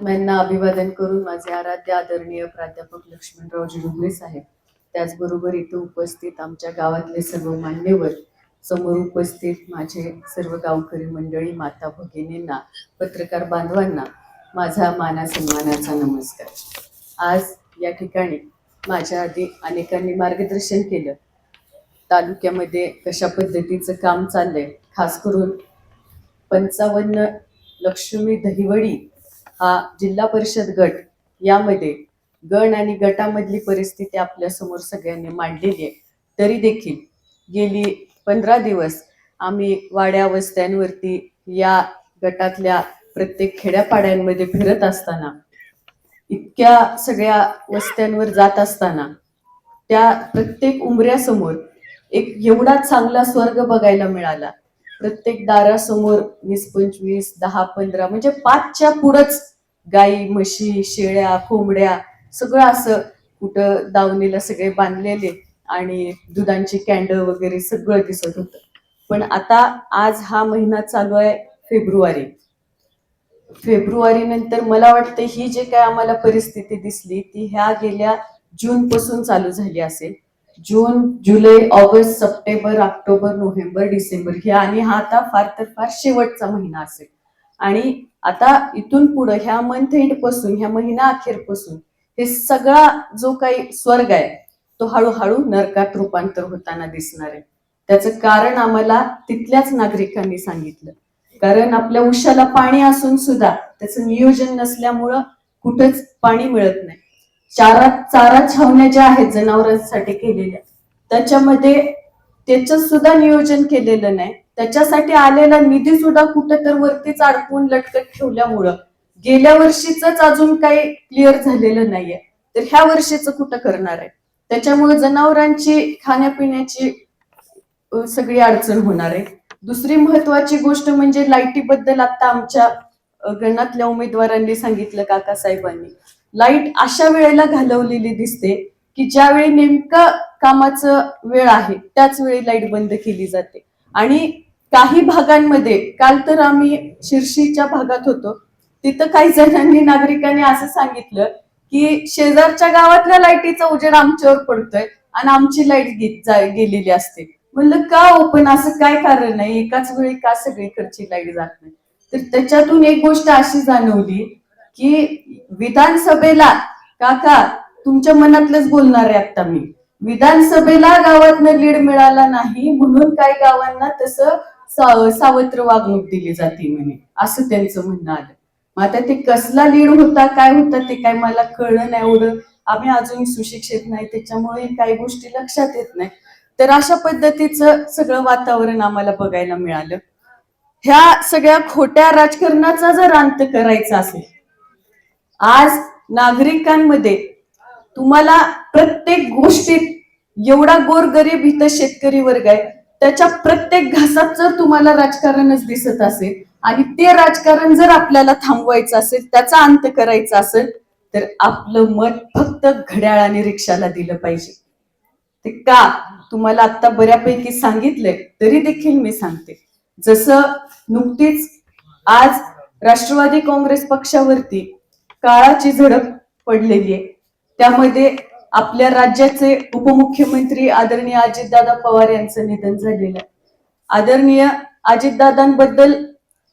महात्म्यांना अभिवादन करून माझे आराध्य आदरणीय प्राध्यापक लक्ष्मणरावजी डुगरे साहेब त्याचबरोबर इथे उपस्थित आमच्या गावातले सर्व मान्यवर समोर उपस्थित माझे सर्व गावकरी मंडळी माता भगिनींना पत्रकार बांधवांना माझा माना सन्मानाचा नमस्कार. आज या ठिकाणी माझ्या आधी अनेकांनी मार्गदर्शन केलं. तालुक्यामध्ये कशा पद्धतीचं काम चाललंय खास करून पंचावन्न लक्ष्मी दहिवडी हा जिल्हा परिषद गट यामध्ये गण आणि गटामधली परिस्थिती आपल्यासमोर सगळ्यांनी मांडलेली आहे. तरी देखील गेली पंधरा दिवस आम्ही वाड्या वस्त्यांवरती या गटातल्या प्रत्येक खेड्यापाड्यांमध्ये फिरत असताना इतक्या सगळ्या वस्त्यांवर जात असताना त्या प्रत्येक उमऱ्यासमोर एक एवढा चांगला स्वर्ग बघायला मिळाला. प्रत्येक दारासमोर वीस पंचवीस दहा पंधरा म्हणजे पाचच्या पुढंच गाई म्हशी शेळ्या कोंबड्या सगळं असं कुठं दावणीला सगळे बांधलेले आणि दुधांची कॅन्डल वगैरे सगळं दिसत होतं. पण आता आज हा महिना चालू आहे फेब्रुवारी. फेब्रुवारी नंतर मला वाटतं ही जे काय आम्हाला परिस्थिती दिसली ती ह्या गेल्या जून पासून चालू झाली असेल. जून जुलै August September October November December हे आणि हा आता फार तर फार शेवटचा महिना असेल. आणि आता इथून पुढं ह्या मंथ एंडपासून ह्या महिना अखेरपासून हे सगळा जो काही स्वर्ग आहे तो हळूहळू नरकात रूपांतर होताना दिसणार आहे. त्याचं कारण आम्हाला तिथल्याच नागरिकांनी सांगितलं. कारण आपल्या उशाला पाणी असून सुद्धा त्याचं नियोजन नसल्यामुळं कुठंच पाणी मिळत नाही. चारा चारा छावण्या ज्या आहेत जनावरांसाठी केलेल्या त्याच्यामध्ये त्याच सुद्धा नियोजन केलेलं नाही. त्याच्यासाठी आलेला निधी सुद्धा कुठं तर वरतीच अडकून लटकत ठेवल्यामुळं गेल्या वर्षीच अजून काही क्लिअर झालेलं नाहीये. तर ह्या वर्षीच कुठं करणार आहे? त्याच्यामुळे जनावरांची खाण्यापिण्याची सगळी अडचण होणार आहे. दुसरी महत्वाची गोष्ट म्हणजे लाईटीबद्दल आता आमच्या गणातल्या उमेदवारांनी सांगितलं काका साहेबांनी लाइट अशा वेळेला घालवलेली दिसते की ज्यावेळी नेमकं कामाचं वेळ आहे त्याच वेळी लाइट बंद केली जाते. आणि काही भागांमध्ये काल तर आम्ही शिर्शीच्या भागात होतो तिथं काही जणांनी नागरिकांनी असं सांगितलं की शेजारच्या गावातल्या लाईटीचा उजेड आमच्यावर पडतोय आणि आमची लाइट गेलेली असते. म्हणलं का हो, ओपन असं काय कारण आहे? एकाच वेळी का सगळीकडची लाइट जात नाही? तर त्याच्यातून एक गोष्ट अशी जाणवली की विधानसभेला काका तुमच्या मनातलंच बोलणार आहे आता मी. विधानसभेला गावातनं लीड मिळाला नाही म्हणून काही गावांना तसं सा- सावत्र वागणूक दिली जाते म्हणे. असं त्यांचं म्हणणं आलं. मग आता ते कसला लीड होता काय होता ते काय मला कळलं नाही एवढं. आम्ही अजून सुशिक्षित नाही त्याच्यामुळे काही गोष्टी लक्षात येत नाही. तर अशा पद्धतीचं सगळं वातावरण आम्हाला बघायला मिळालं. ह्या सगळ्या खोट्या राजकारणाचा जर अंत करायचा असेल आज नागरिकांमध्ये तुम्हाला प्रत्येक गोष्टीत एवढा गोरगरीब इथं शेतकरी वर्ग आहे. त्याच्या प्रत्येक घासात जर तुम्हाला राजकारणच दिसत असेल आणि ते राजकारण जर आपल्याला थांबवायचं असेल त्याचा अंत करायचा असेल तर आपलं मत फक्त घड्याळ आणि रिक्षाला दिलं पाहिजे. ते का? तुम्हाला आता बऱ्यापैकी सांगितलंय तरी देखील मी सांगते. जसं नुकतीच आज राष्ट्रवादी काँग्रेस पक्षावरती काळाची झडप पडलेली आहे. त्यामध्ये आपल्या राज्याचे उपमुख्यमंत्री आदरणीय अजितदादा पवार यांचं निधन झालेलं आहे. आदरणीय अजितदादांबद्दल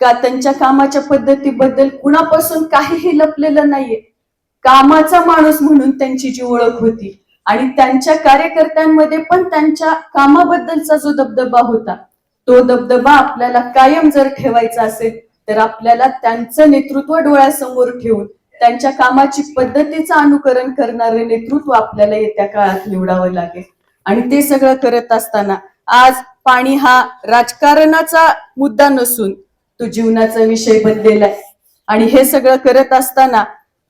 का त्यांच्या कामाच्या पद्धतीबद्दल कुणापासून काहीही लपलेलं नाहीये. कामाचा माणूस म्हणून त्यांची जी ओळख होती आणि त्यांच्या कार्यकर्त्यांमध्ये पण त्यांच्या कामाबद्दलचा जो दबदबा होता तो दबदबा आपल्याला कायम जर ठेवायचा असेल तर आपल्याला त्यांचं नेतृत्व डोळ्यासमोर ठेवून त्यांच्या कामाची पद्धतीचं अनुकरण करणारे नेतृत्व आपल्याला येत्या काळात निवडावं लागेल. आणि ते सगळं करत असताना आज पाणी हा राजकारणाचा मुद्दा नसून तो जीवनाचा विषय बनलेला आहे. आणि हे सगळं करत असताना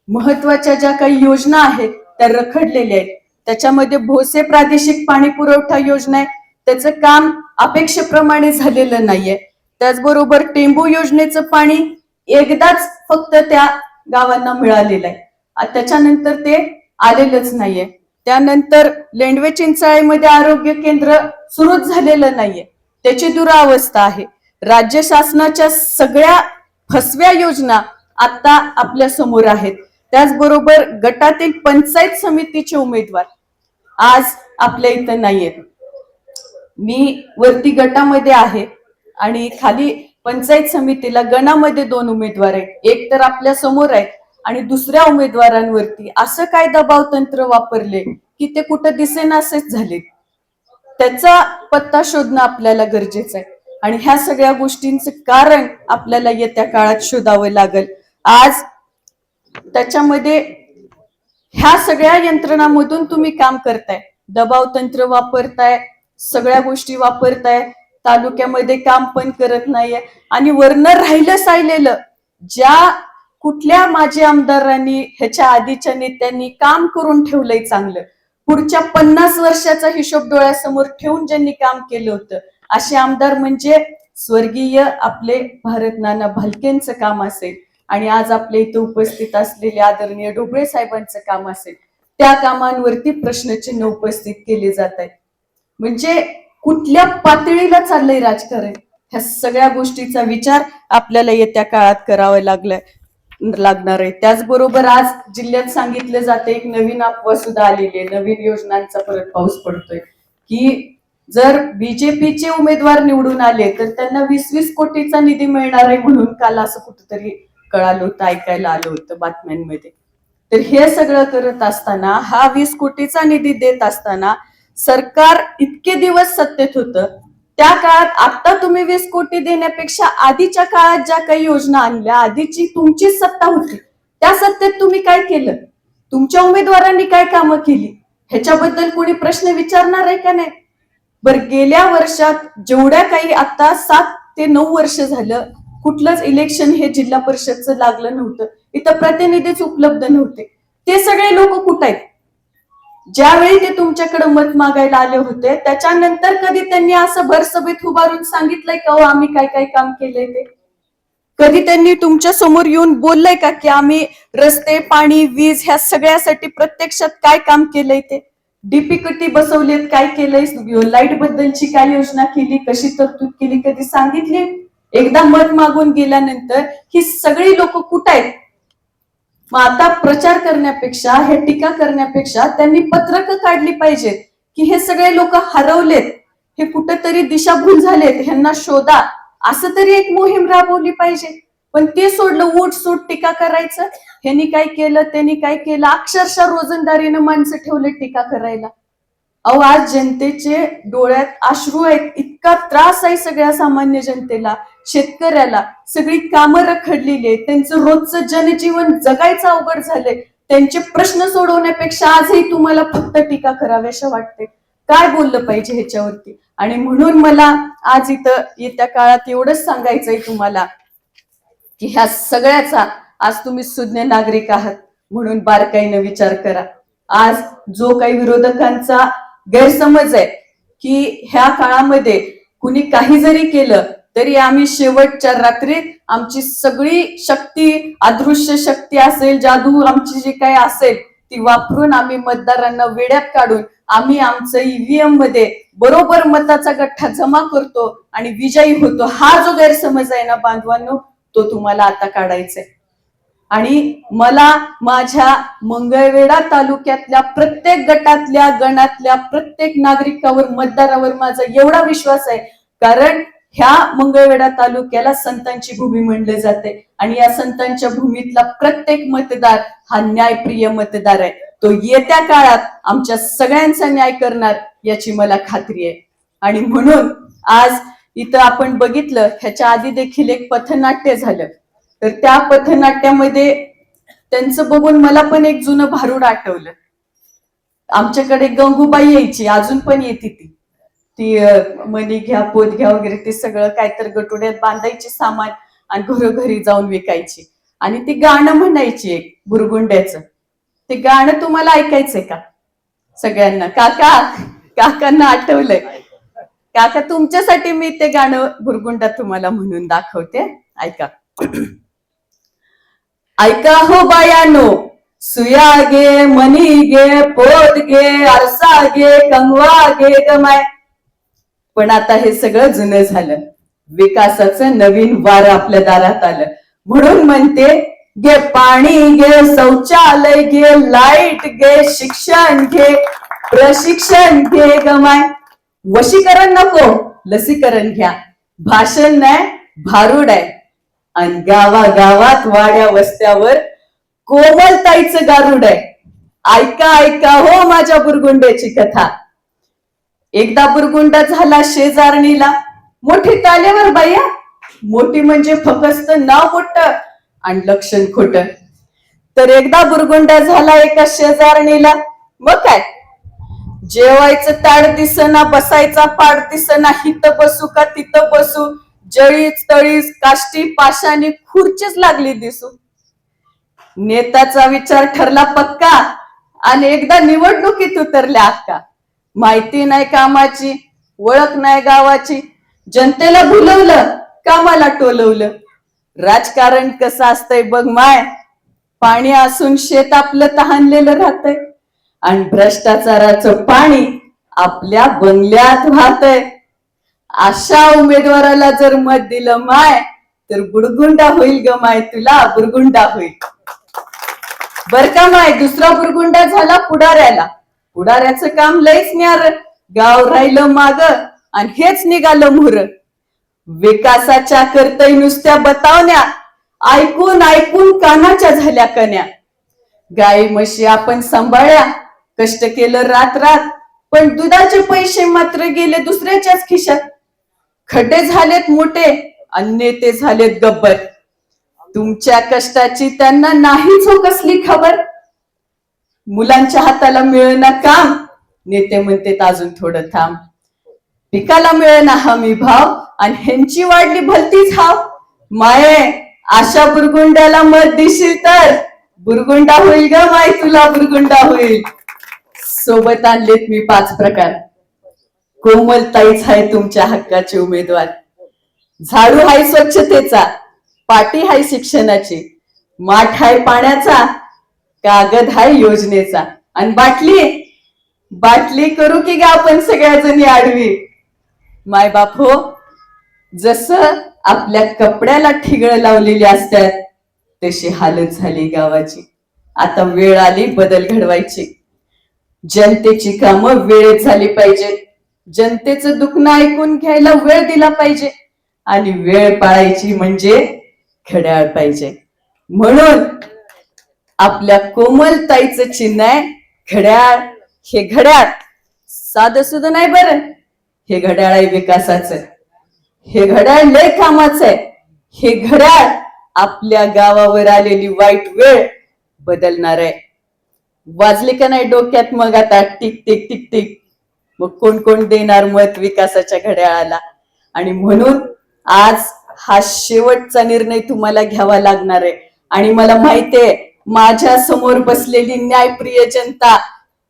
महत्त्वाच्या ज्या काही योजना आहेत त्या रखडलेल्या आहेत. त्याच्यामध्ये भोसे प्रादेशिक पाणी पुरवठा योजना आहे. त्याचं काम अपेक्षेप्रमाणे झालेलं नाहीये. त्याचबरोबर टेंबू योजनेचं पाणी एकदाच फक्त त्या गावांना मिळालेलं आहे. त्याच्यानंतर ते आलेलंच नाहीये. त्यानंतर लेंडवे चिंचाळीमध्ये आरोग्य केंद्र सुरूच झालेलं नाहीये. त्याची दुरावस्था आहे. राज्य शासनाच्या सगळ्या फसव्या योजना आता आपल्यासमोर आहेत. त्याचबरोबर गटातील पंचायत समितीचे उमेदवार आज आपल्या इथं नाहीयेत. मी वरती गटामध्ये आहे आणि खाली पंचायत समितीला गणामध्ये दोन उमेदवार आहेत. एक तर आपल्यासमोर आहेत आणि दुसऱ्या उमेदवारांवरती असं काय दबाव तंत्र वापरले की ते कुठं दिसेनासेच झाले? त्याचा पत्ता शोधणं आपल्याला गरजेचं आहे. आणि ह्या सगळ्या गोष्टींचं कारण आपल्याला येत्या काळात शोधावं लागेल. आज त्याच्यामध्ये ह्या सगळ्या यंत्रणामधून तुम्ही काम करताय. दबाव तंत्र वापरताय सगळ्या गोष्टी वापरताय तालुक्यामध्ये काम पण करत नाहीये. आणि वर्ण राहिलं सायलेलं. ज्या कुठल्या माजी आमदारांनी ह्याच्या आधीच्या नेत्यांनी काम करून ठेवलंय चांगलं. पुढच्या पन्नास वर्षाचा हिशोब डोळ्यासमोर ठेवून ज्यांनी काम केलं होतं असे आमदार म्हणजे स्वर्गीय आपले भारत नाना भालकेंचं काम असेल. आणि आज आपल्या इथे उपस्थित असलेले आदरणीय ढोबळे साहेबांचं काम असेल. त्या कामांवरती प्रश्नचिन्ह उपस्थित केले जात आहेत. म्हणजे कुठल्या पातळीला चाललंय राजकारण? ह्या सगळ्या गोष्टीचा विचार आपल्याला येत्या काळात करावा लागलाय लागणार आहे. त्याचबरोबर आज जिल्ह्यात सांगितलं जाते एक नवीन अफवा सुद्धा आलेली आहे. नवीन योजनांचा परत पाऊस पडतोय. की जर बीजेपीचे उमेदवार निवडून आले तर त्यांना वीस वीस कोटीचा निधी मिळणार आहे म्हणून काल असं कुठंतरी कळालं होतं ऐकायला आलं होतं बातम्यांमध्ये. तर हे सगळं करत असताना हा वीस कोटीचा निधी देत असताना सरकार इतके दिवस सत्तेत होतं. त्या काळात आता तुम्ही वीस कोटी देण्यापेक्षा आधीच्या काळात ज्या काही योजना आणल्या आधीची तुमची सत्ता होती त्या सत्तेत तुम्ही काय केलं? तुमच्या उमेदवारांनी काय कामं केली? ह्याच्याबद्दल कोणी प्रश्न विचारणार आहे का नाही? बर गेल्या वर्षात जेवढ्या काही आता सात ते नऊ वर्ष झालं कुठलंच इलेक्शन हे जिल्हा परिषदचं लागलं नव्हतं. इथं प्रतिनिधीच उपलब्ध नव्हते. ते सगळे लोक कुठं आहेत? ज्यावेळी ते तुमच्याकडे मत मागायला आले होते त्याच्यानंतर कधी त्यांनी असं भरसभेत उभारून सांगितलंय का हो आम्ही काय काय काम केलंय ते? कधी त्यांनी तुमच्यासमोर येऊन बोललंय का की आम्ही रस्ते पाणी वीज ह्या सगळ्यासाठी प्रत्यक्षात काय काम केलंय ते? डीपी कटी बसवलेत काय केलंय? लाइट बद्दलची काय योजना केली? कशी तरतूद केली? कधी सांगितली? एकदा मत मागून गेल्यानंतर ही सगळी लोक कुठं आहेत? मग आता प्रचार करण्यापेक्षा हे टीका करण्यापेक्षा त्यांनी पत्रक काढली पाहिजेत की हे सगळे लोक हरवलेत हे कुठेतरी दिशाभूल झालेत ह्यांना शोधा. असं तरी एक मोहीम राबवली पाहिजे. पण ते सोडलं उठ सूट टीका करायचं. ह्यांनी काय केलं त्यांनी काय केलं? अक्षरशः रोजंदारीनं माणसं ठेवले टीका करायला. अहो आज जनतेचे डोळ्यात अश्रू आहेत. इतका त्रास आहे सगळ्या सामान्य जनतेला शेतकऱ्याला. सगळी कामं रखडलेली आहेत. त्यांचं रोजचं जनजीवन जगायचं अवघड झालंय. त्यांचे प्रश्न सोडवण्यापेक्षा आजही तुम्हाला फक्त टीका कराव्याशा वाटते. काय बोललं पाहिजे ह्याच्यावरती? आणि म्हणून मला आज इथं येत्या काळात एवढंच सांगायचंय तुम्हाला की ह्या सगळ्याचा आज तुम्ही सुज्ञ नागरिक आहात. म्हणून बारकाईनं विचार करा. आज जो काही विरोधकांचा गैरसमज आहे की ह्या काळामध्ये कुणी काही जरी केलं तरी आम्ही शेवटच्या रात्रीत आमची सगळी शक्ती अदृश्य शक्ती असेल जादू आमची जी काही असेल ती वापरून आम्ही मतदारांना वेड्यात काढून आम्ही आमचं ईव्हीएममध्ये बरोबर मताचा गठ्ठा जमा करतो आणि विजयी होतो. हा जो गैरसमज आहे ना बांधवांनो तो तुम्हाला आता काढायचा आहे आणि मला माझ्या मंगळवेढा तालुक्यातल्या प्रत्येक गटातल्या गणातल्या प्रत्येक नागरिकावर मतदारावर माझा एवढा विश्वास आहे. कारण ह्या मंगळवेढा तालुक्याला संतांची भूमी म्हणले जाते. आणि या संतांच्या भूमीतला प्रत्येक मतदार हा न्यायप्रिय मतदार आहे. तो येत्या काळात आमच्या सगळ्यांचा न्याय करणार याची मला खात्री आहे. आणि म्हणून आज इथं आपण बघितलं ह्याच्या आधी देखील एक पथनाट्य झालं. तर त्या पथनाट्यामध्ये त्यांचं बघून मला पण एक जुनं भारूड आठवलं. आमच्याकडे गंगूबाई यायची अजून पण येते ती. ती मनी मणी घ्या पोत घ्या वगैरे ते सगळं काय तर गटोड्यात बांधायचे सामान आणि घरोघरी जाऊन विकायची. आणि ती गाणं म्हणायची एक बुरगुंड्याचं. ते गाणं तुम्हाला ऐकायचंय का? सगळ्यांना. काका काकांना आठवलंय. काका तुमच्यासाठी मी ते गाणं बुरगुंडा तुम्हाला म्हणून दाखवते. ऐका. ऐका हो बायानो सुया गे मनी गे पोत गे आरसा गे कंगवा गे गमाय पण आता हे सगळं जुनं झालं. विकासाचं नवीन वार आपल्या दारात आलं. म्हणून म्हणते घे पाणी घे शौचालय घे लाइट घे शिक्षण घे प्रशिक्षण घे गमाय. वशीकरण नको लसीकरण घ्या. भाषण नाही भारूड आहे. आणि गावागावात वाड्या वस्त्यावर कोमलताईचं गारुड आहे. ऐका ऐका हो माझ्या बुरगुंड्याची कथा. एकदा बुरगुंडा झाला शेजारणीला. मोठी तालेवर बाया. मोठी म्हणजे फकस्त नाव मोठं आणि लक्षण खोट. तर एकदा बुरगुंडा झाला एका शेजारणीला. मग काय? जेवायचं ताड दिसना बसायचा पाड दिसना हित बसू का तिथं बसू? जळीच तळीच काष्टी पाशाने खुर्चीच लागली दिसू नेताचा विचार ठरला पक्का आणि एकदा निवडणुकीत उतरल्या अक्का. माहिती नाही कामाची ओळख नाही गावाची जनतेला भुलवलं कामाला टोलवलं. राजकारण कसं असतंय बघ माय. पाणी असून शेत आपलं तहानलेलं राहतंय. आणि भ्रष्टाचाराचं पाणी आपल्या बंगल्यात वाहतंय. अशा उमेदवाराला जर मत दिलं माय तर बुडगुंडा होईल ग माय तुला बुरगुंडा होईल. बर का माय दुसरा बुरगुंडा झाला पुढाऱ्याला. पुढाऱ्याचं काम लयच न्यार गाव राहिलं माग आणि हेच निघालं मुर विकासाच्या करतय नुसत्या बतावण्या ऐकून ऐकून कानाच्या झाल्या कन्या गाई म्हशी आपण सांभाळल्या कष्ट केलं रात रात पण दुधाचे पैसे मात्र गेले दुसऱ्याच्याच खिशात. खड्डे झालेत मोठे अन्य नेते झालेत गब्बर. तुमच्या कष्टाची त्यांना नाहीच हो कसली खबर. मुलांच्या हाताला मिळेना काम नेते म्हणते अजून थोडं थांब. पिकाला मिळेना हमी भाव आणि ह्यांची वाढली भलतीच हाव. माये आशा बुरगुंड्याला मत दिशील तर बुरगुंडा होईल ग माय तुला बुरगुंडा होईल. सोबत आणलेत मी पाच प्रकार. कोमलताईच आहे तुमच्या हक्काचे उमेदवार. झाडू हाय स्वच्छतेचा पाटी हाय शिक्षणाची माठ हाय पाण्याचा कागद हाय योजनेचा. आणि बाटली बाटली करू की गा आपण सगळ्या जणी आडवी? माय बाप हो जस आपल्या कपड्याला ठिगळ लावलेली असतात तशी हालत झाली गावाची. आता वेळ आली बदल घडवायची. जनतेची कामं वेळेत झाली पाहिजेत. जनतेचं दुखणं ऐकून घ्यायला वेळ दिला पाहिजे. आणि वेळ पाळायची म्हणजे घड्याळ पाहिजे. म्हणून आपल्या कोमलताईचं चिन्ह आहे घड्याळ हे घड्याळ. साधं सुद्धा नाही बरं. हे घड्याळ आहे विकासाचं. हे घड्याळ लय कामाचं आहे. हे घड्याळ आपल्या गावावर आलेली वाईट वेळ बदलणार आहे. वाजले का नाही डोक्यात मग आता टिक टिक टिक टिक? मग कोण कोण देणार मत विकासाच्या घड्याळाला? आणि म्हणून आज हा शेवटचा निर्णय तुम्हाला घ्यावा लागणार आहे. आणि मला माहितीये माझ्यासमोर बसलेली न्यायप्रिय जनता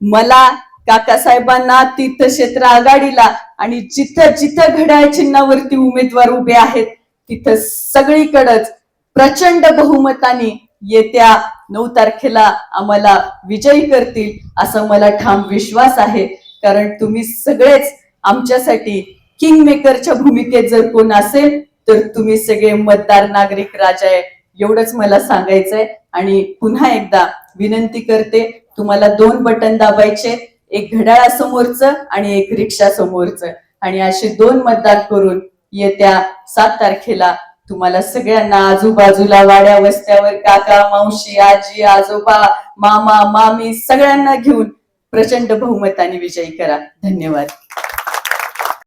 मला काकासाहेबांना तीर्थक्षेत्र आघाडीला आणि जिथं जिथं घड्याळ चिन्हावरती उमेदवार उभे आहेत तिथं सगळीकडच प्रचंड बहुमताने येत्या नऊ तारखेला आम्हाला विजयी करतील असा मला ठाम विश्वास आहे. कारण तुम्ही सगळेच आमच्यासाठी किंग मेकरच्या भूमिकेत जर कोण असेल तर तुम्ही सगळे मतदार नागरिक राजा आहे एवढंच मला सांगायचंय. आणि पुन्हा एकदा विनंती करते तुम्हाला दोन बटन दाबायचे एक घड्याळासमोरचं आणि एक रिक्षा समोरचं आणि असे दोन मतदान करून येत्या सात तारखेला तुम्हाला सगळ्यांना आजूबाजूला वाड्या वस्त्यावर काका मावशी आजी आजोबा मामा मामी सगळ्यांना घेऊन प्रचंड बहुमताने विजयी करा. धन्यवाद.